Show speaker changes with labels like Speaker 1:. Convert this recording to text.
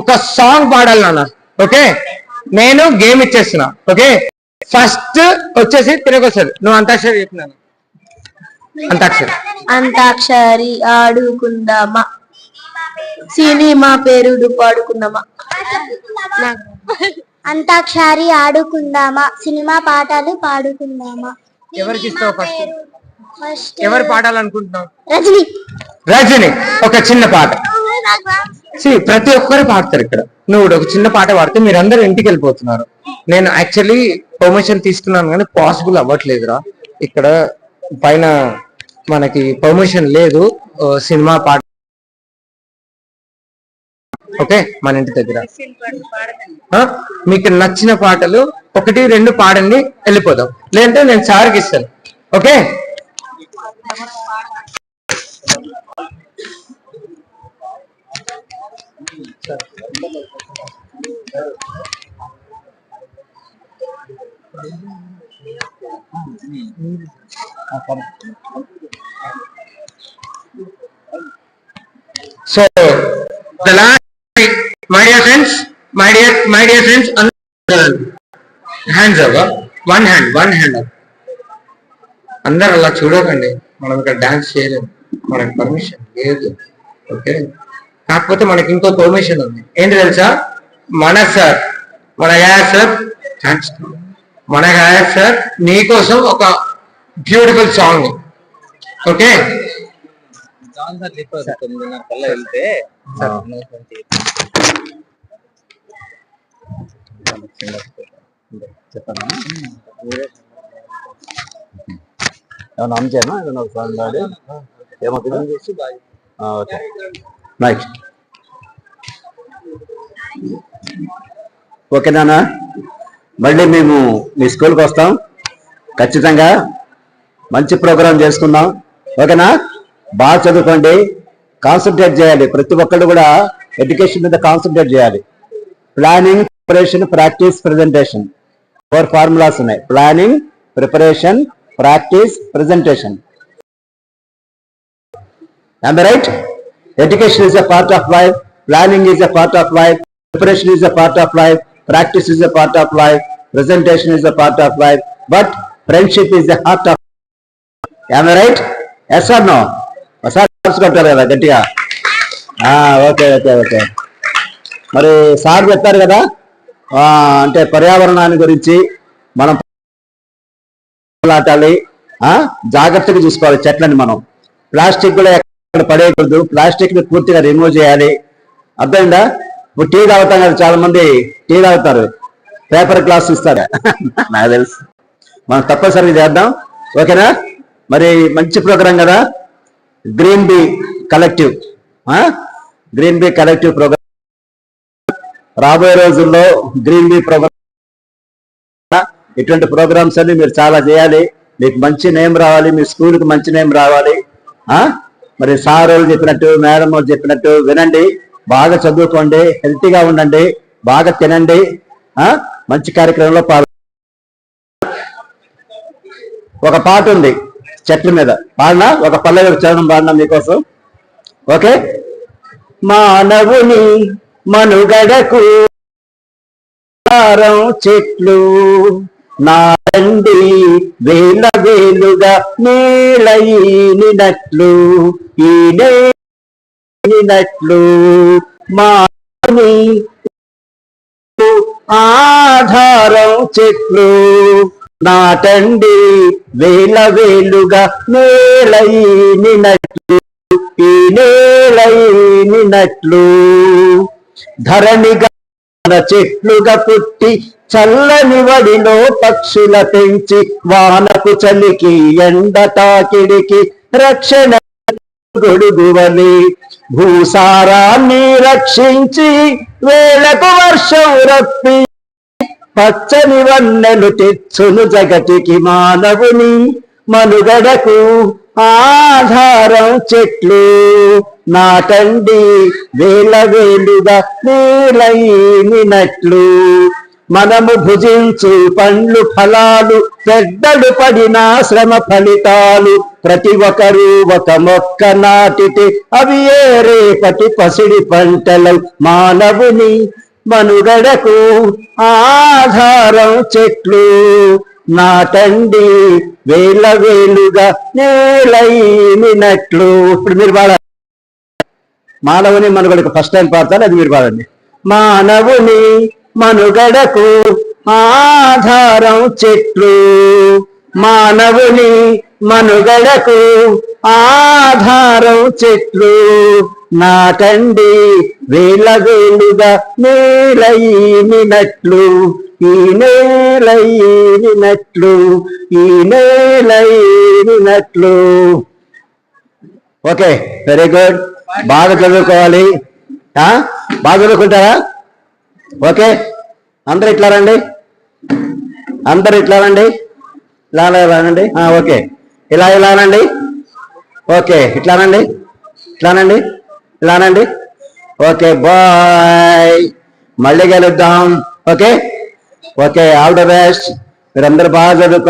Speaker 1: ఒక సాంగ్ పాడాలి నాన్న ఓకే నేను గేమ్ ఇచ్చేస్తున్నా ఓకే ఫస్ట్ వచ్చేసి తిరిగి వస్తుంది నువ్వు అంతాక్షరి చెప్పినాను అంతాక్షరి
Speaker 2: అంతాక్షరి ఆడుకుందామా సినిమా పేరుడు పాడుకుందామా
Speaker 3: అంతాక్షరి ఆడుకుందామా సినిమా పాటలు పాడుకుందామా
Speaker 1: ఎవరికి ఇస్తావు ఫస్ట్
Speaker 3: ఫస్ట్
Speaker 1: ఎవరు పాడాలనుకుంటున్నావు
Speaker 3: రజని
Speaker 1: రజని ఒక చిన్న పాట ప్రతి ఒక్కరు పాడతారు ఇక్కడ. నువ్వు కూడా ఒక చిన్న పాట పాడితే మీరందరూ ఇంటికి వెళ్ళిపోతున్నారు. నేను యాక్చువల్లీ పర్మిషన్ తీసుకున్నాను కానీ పాసిబుల్ అవ్వట్లేదురా. ఇక్కడ పైన మనకి పర్మిషన్ లేదు. సినిమా పాట. ఓకే మన ఇంటి దగ్గర. మీకు నచ్చిన పాటలు ఒకటి రెండు పాడండి వెళ్ళిపోదాం. లేదంటే నేను సార్కి ఇస్తాను. Okay? So, the last, my dear friends, my dear, my dear friends, అందరూ hands up, huh? one hand, one hand up. అందరు అలా చూడకండి మనం ఇక్కడ డాన్స్ చేయలేము మనకి పర్మిషన్ లేదు ఓకే కాకపోతే మనకి ఇంకో పర్మిషన్ ఉంది. ఏంటి తెలుసా? మన సార్ మన గాయ సార్ థ్యాంక్స్ మన గాయ సార్ నీకోసం ఒక beautiful song. Okay?
Speaker 4: John sir చెప్పారు తొమ్మిదిన్నర కల్లా వెళ్తే చెప్పండి ఏమన్నా ఏమవుతుంది ఓకే. నెక్స్ట్ ఓకే నాన్న. మళ్ళీ మేము మీ స్కూల్కి వస్తాం. ఖచ్చితంగా మంచి ప్రోగ్రాం చేసుకుందాం. ఓకేనా బాగా చదువుకోండి. కాన్సన్ట్రేట్ చేయాలి. ప్రతి ఒక్కళ్ళు కూడా ఎడ్యుకేషన్ మీద కాన్సన్ట్రేట్ చేయాలి. Planning preparation practice presentation four formulas ఉన్నాయి. Planning preparation practice presentation right education is a part of life planning is a part of life preparation is a part of life practice is a part of life presentation is a part of life but friendship is the heart of em right yes or no ఒకసారి గట్టిగా. Okay okay okay. మరి sir చెప్పారు కదా అంటే పర్యావరణాన్ని గురించి మనం మాట్లాడాలి. జాగ్రత్తగా చూసుకోవాలి చెట్లని మనం. ప్లాస్టిక్ కూడా ఎక్కడ పడేయకూడదు. ప్లాస్టిక్ని పూర్తిగా రిమూవ్ చేయాలి. అర్థమైందా? ఇప్పుడు టీ తాగుతాం కదా చాలా మంది టీ తాగుతారు. పేపర్ గ్లాస్ ఇస్తారు. నాకు తెలుసు. మనం తప్పనిసరిగా చేద్దాం. ఓకేనా? మరి మంచి ప్రోగ్రాం కదా? Green be collective. Green be collective program రాబోయే రోజుల్లో గ్రీన్ బీ ప్రోగ్రామ్ ఇటువంటి ప్రోగ్రామ్స్ అన్ని మీరు చాలా చేయాలి. మీకు మంచి నేమ్ రావాలి. మీ స్కూల్కి మంచి నేమ్ రావాలి. మరి సార్ వాళ్ళు చెప్పినట్టు మేడం వాళ్ళు చెప్పినట్టు వినండి. బాగా చదువుకోండి హెల్తీగా ఉండండి బాగా తినండి మంచి కార్యక్రమంలో పాల్గొ ఒక పాట ఉంది చెట్ల మీద. పాడినా? ఒక పల్లె చరణం పాడినా మీకోసం? ఓకే? మానవుని మనుగడకు చెట్లు నారండి వేల వేలుగా నేలయినట్లు ఈ మాని ఆధారం చెట్లు. నాటండి వేల వేలుగా నేలయినట్లు ఈ నేలయినట్లు ధరణిగా చెట్లుగా పుట్టి చల్లని వడిలో పక్షుల పెంచి వానకు చలికి ఎండ తాకిడికి రక్షణ గొడుగువలి. భూసారాన్ని రక్షించి వేళకు వర్షం రప్పి పచ్చని వన్నెలు తెచ్చును జగతికి మానవుని మనుగడకు ఆధారం చెట్లు నాటండి వేల వేలుగా నీలైనట్లు మనము భుజించు పండ్లు ఫలాలు పెద్దలు పడిన శ్రమ ఫలితాలు. ప్రతి ఒక్కరు ఒక మొక్క నాటితే అవి ఏ రేపటి పసిడి పంటలు మానవుని మనుగడకు ఆధారం చెట్లు. నాటండి వేల వేలుగా నేలైనట్లు ఇప్పుడు మీరు పాడాలి మానవుని మనుగడకు ఫస్ట్ టైం పాడతారు? అది మీరు పాడండి. మానవుని మనుగడకు ఆధారం చెట్లు. మానవుని మనుగడకు ఆధారం చెట్లు. నాటండి వేల వేలుగా నేలైనట్లు ఈ నేలైనట్లు ఈ నేలైనట్లు ఓకే వెరీ గుడ్. బాగా చదువుకోవాలి. ఆ? బాగా చదువుకుంటారా? ఓకే? అందరు ఇట్లా రండి. అందరు ఇట్లా రండి. ఇలా రండి. ఓకే. ఇలా ఇలా రండి. ఓకే. ఇట్లా రండి. ఇట్లా రండి. ఇలా రండి. Okay bye. మళ్ళీ కలుద్దాం okay? Okay all the best. మీరందరూ బాగా చదువుకోండి.